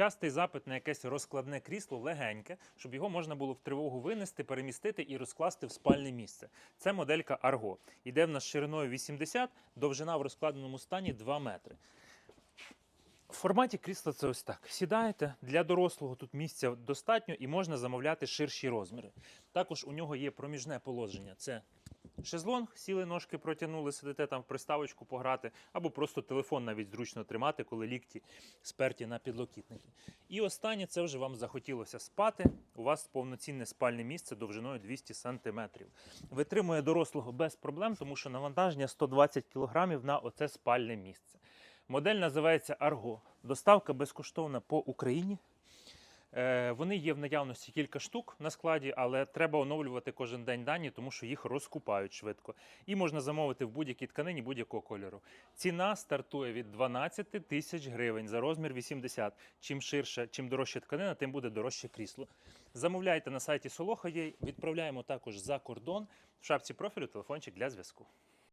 Частий запит на якесь розкладне крісло легеньке, щоб його можна було в тривогу винести, перемістити і розкласти в спальне місце. Це моделька Argo. Іде в нас шириною 80, довжина в розкладеному стані 2 метри. В форматі крісла це ось так. Сідаєте для дорослого тут місця достатньо і можна замовляти ширші розміри. Також у нього є проміжне положення. Це шезлонг, сіли ножки протягнули, сидите там в приставочку пограти, або просто телефон навіть зручно тримати, коли лікті сперті на підлокітники. І останнє це вже вам захотілося спати. У вас повноцінне спальне місце довжиною 200 см. Витримує дорослого без проблем, тому що навантаження 120 кг на оце спальне місце. Модель називається Argo. Доставка безкоштовна по Україні. Е, Вони є в наявності кілька штук на складі, але треба оновлювати кожен день дані, тому що їх розкупають швидко. І можна замовити в будь-якій тканині будь-якого кольору. Ціна стартує від 12 тисяч гривень за розмір 80. Чим ширше, чим дорожча тканина, тим буде дорожче крісло. Замовляйте на сайті Soloха.ua, відправляємо також за кордон. В шапці профілю телефончик для зв'язку.